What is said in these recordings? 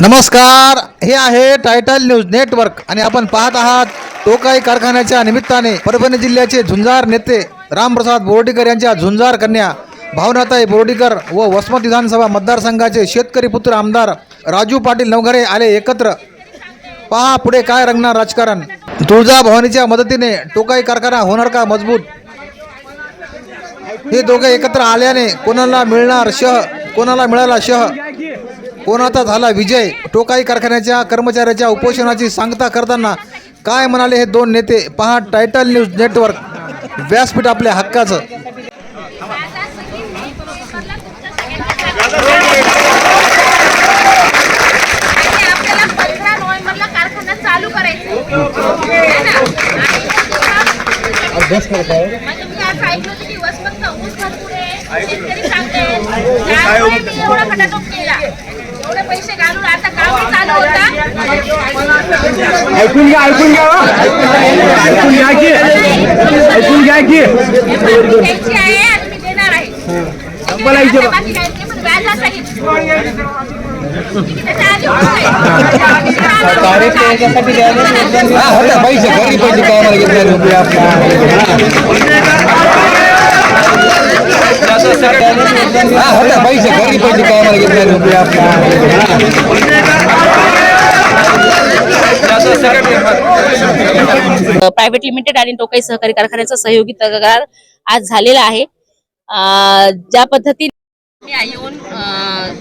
नमस्कार हे आहे टायटल न्यूज नेटवर्क आणि आपण पाहत आहात टोकाई कारखान्याच्या निमित्ताने परभणी जिल्ह्याचे झुंजार नेते रामप्रसाद बोर्डीकर यांच्या झुंजार कन्या भावनाताई बोर्डीकर व वसमत विधानसभा मतदारसंघाचे शेतकरी पुत्र आमदार राजू पाटील नवघरे आले एकत्र. पहा पुढे काय रंगणार राजकारण. तुळजा भवानीच्या मदतीने टोकाई कारखाना होणार का मजबूत? हे दोघे एकत्र आल्याने कोणाला मिळणार शह? कोणाला मिळाला शह? कोणाचा झाला विजय? टोकाई कारखान्याच्या कर्मचाऱ्याच्या उपोषणाची सांगता करताना काय म्हणाले हे दोन नेते? पहा टायटल न्यूज नेटवर्क व्यासपीठ आपल्या हक्काचं. आणि आपल्याला पंधरा नोव्हेंबरला कारखाना चालू करायचा आहे एवढा खटाटोप केला. एवढे पैसे घालून आता काम चालू होता ऐकून घ्या ऐकून घ्या हो. ऐकून घ्या की ऐकून घ्या की द्यायची आहे आणि मी देणार आहे मला इथे बघ. बाकी काही नाही, पण व्याजासहित. त्याच्या आधी होत पैसे घरी पैसे काय पैसे घरी पैसे काय प्रायव्हेट लिमिटेड आणि टोकाई सहकारी कारखान्याचा सहयोगी तक्रार आज झालेला आहे. ज्या पद्धतीने येऊन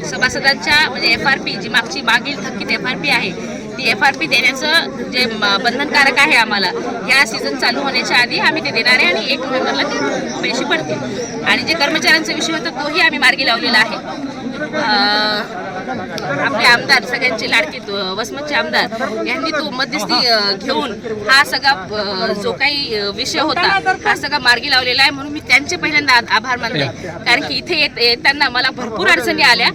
सभासदांच्या म्हणजे एफ आर पी जी मागची मागील थकीत एफ आर पी आहे ती एफ आर पी देण्याचं जे बंधनकारक आहे आम्हाला या सीझन चालू होण्याच्या आधी आम्ही ते देणार आहे आणि एक नोव्हेंबरला ते पैसे पडतील. आणि जे कर्मचाऱ्यांचा विषय होता तोही आम्ही मार्गी लावलेला आहे. आपले आमदार सगळ्यांचे लाडके वसमतचे आमदार यांनी तो मध्यस्थी घेऊन हा सगळा जो काही विषय होता हा सगळा मार्गी लावलेला आहे. म्हणून मी त्यांचे पहिल्यांदा आभार मानले कारण की इथे येत- येताना मला भरपूर अडचणी आल्या.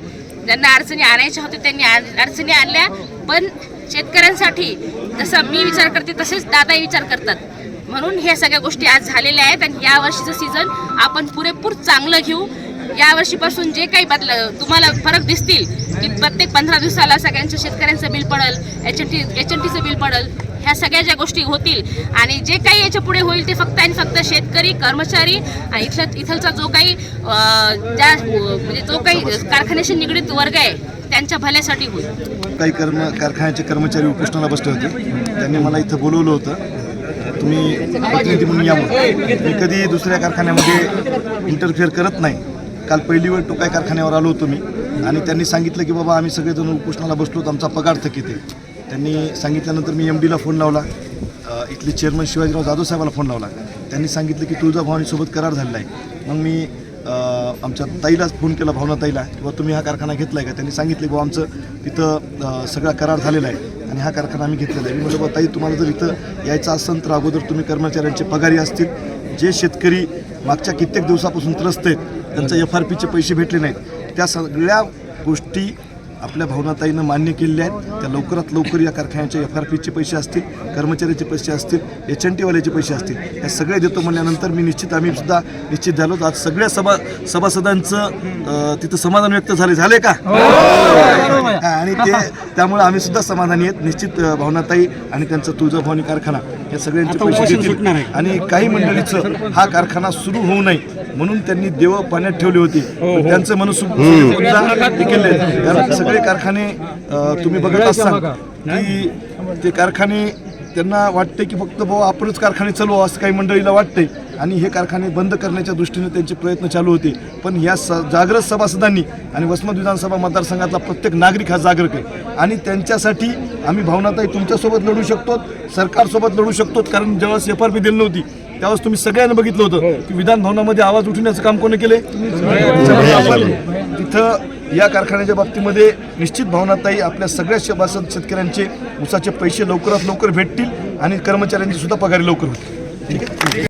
ज्यांना अडचणी आणायच्या होत्या त्यांनी अडचणी आणल्या. पण शेतकऱ्यांसाठी जसा मी विचार करते तसेच दादाही विचार करतात. म्हणून ह्या सगळ्या गोष्टी आज झालेल्या आहेत आणि या वर्षीचं सीझन आपण पुरेपूर चांगलं घेऊ. या वर्षीपासून जे काही बदल तुम्हाला फरक दिसतील की प्रत्येक पंधरा दिवसाला सगळ्यांचं शेतकऱ्यांचं बिल पडेल H N T H N टीचं बिल पडेल. ह्या सगळ्या ज्या गोष्टी होतील आणि जे काही याच्यापुढे होईल ते फक्त आणि फक्त शेतकरी कर्मचारी आणि इथलं इथलचा जो काही ज्या म्हणजे जो काही कारखान्याशी निगडीत वर्ग आहे त्यांच्या भल्यासाठी होईल. काही कर्म कारखान्याचे कर्मचारी उपोषणाला बसले होते. त्यांनी मला इथं बोलवलं होतं. तुम्ही प्रतिनिधी म्हणून या म्हणून. मी कधी दुसऱ्या कारखान्यामध्ये इंटरफेअर करत नाही. काल पहिली वेळ टोकाय कारखान्यावर आलो होतो मी. आणि त्यांनी सांगितलं की बाबा आम्ही सगळेजण उपोषणाला बसलो आमचा पगार थकीत आहे. त्यांनी सांगितल्यानंतर मी एम डीला फोन लावला. इथले चेअरमन शिवाजीराव जाधव साहेबाला फोन लावला. त्यांनी सांगितलं की तुळजाभवानीसोबत करार झालेला आहे. मग मी आमच्या ताईलाच फोन केला भावना ताईला किंवा तुम्ही हा कारखाना घेतला आहे का? त्यांनी सांगितले की बुवा आमचं तिथं सगळा करार झालेला आहे आणि हा कारखाना आम्ही घेतलेला आहे. मी म्हटलं बुवा ताई तुम्हाला जर इथं यायचं असेल तर अगोदर तुम्ही कर्मचाऱ्यांचे पगारी असतील. जे शेतकरी मागच्या कित्येक दिवसापासून त्रस्त आहेत त्यांचा एफ आर पीचे पैसे भेटले नाहीत. त्या सगळ्या गोष्टी आपल्या भावनाताईनं मान्य केलेल्या आहेत. त्या लवकरात लवकर या कारखान्याचे एफ आर पीचे पैसे असतील कर्मचाऱ्याचे पैसे असतील एच एन टीवाल्याचे पैसे असतील हे सगळे देतो म्हणल्यानंतर मी निश्चित आम्ही सुद्धा निश्चित झालो. आज सगळ्या सभा सभासदांचं तिथं समाधान व्यक्त झाले. झाले का? हा, आणि ते त्यामुळे आम्ही सुद्धा समाधानी आहेत. निश्चित भावनाताई आणि त्यांचा तुळजाभवानी कारखाना या सगळ्यांचे पैसे आणि काही मंडळीचं हा कारखाना सुरू होऊ नये. म्हणून त्यांनी देव पाण्यात ठेवली होती. पण त्यांचं मनसुख केले. कारण सगळे कारखाने तुम्ही बघत असाल की ते कारखाने त्यांना वाटते की फक्त भाऊ आपणच कारखाने चालू असं काही मंडळीला वाटते आणि हे कारखाने बंद करण्याच्या दृष्टीने त्यांचे प्रयत्न चालू होते. पण या स जागृत सभासदांनी आणि वसमत विधानसभा मतदारसंघातला प्रत्येक नागरिक हा जागरूक आहे. आणि त्यांच्यासाठी आम्ही भावनाताई तुमच्यासोबत लढू शकतो सरकारसोबत लढू शकतो कारण ज्यावेळेस एफ आर पी दिली नव्हती. त्यावेळेस तुम्ही सगळ्यांना बघितलं होतं की विधान भवनामध्ये आवाज उठवण्याचं काम कोणी केले तिथं या कारखान्याच्या बाबतीमध्ये निश्चित भावनाताई आपल्या सगळ्या सभासद शेतकऱ्यांचे ऊसाचे पैसे लवकरात लवकर भेटतील आणि कर्मचाऱ्यांची सुद्धा पगारी लवकर होतील. ठीक आहे?